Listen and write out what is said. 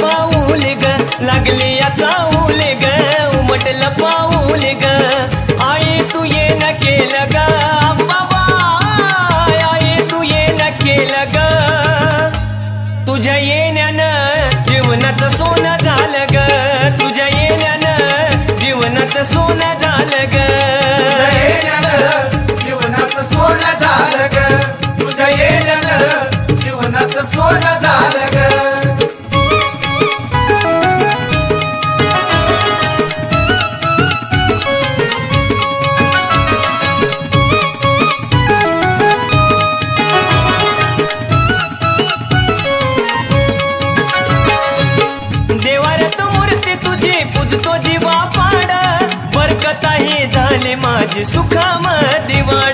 पाऊल ग. लागली याचा उल ग उमटलं पाऊल ग. आई तू ये न केलं ग. बाबा आई तू ये न केलं ग. तुझ्या येण्यानं जीवनाचं सोनं झालं ग. तुझ्या येण्यानं जीवनाचं सोनं झालं ग. जीवनाचं सोनं झालं ग. सोनं झालं ग देवारत दिवा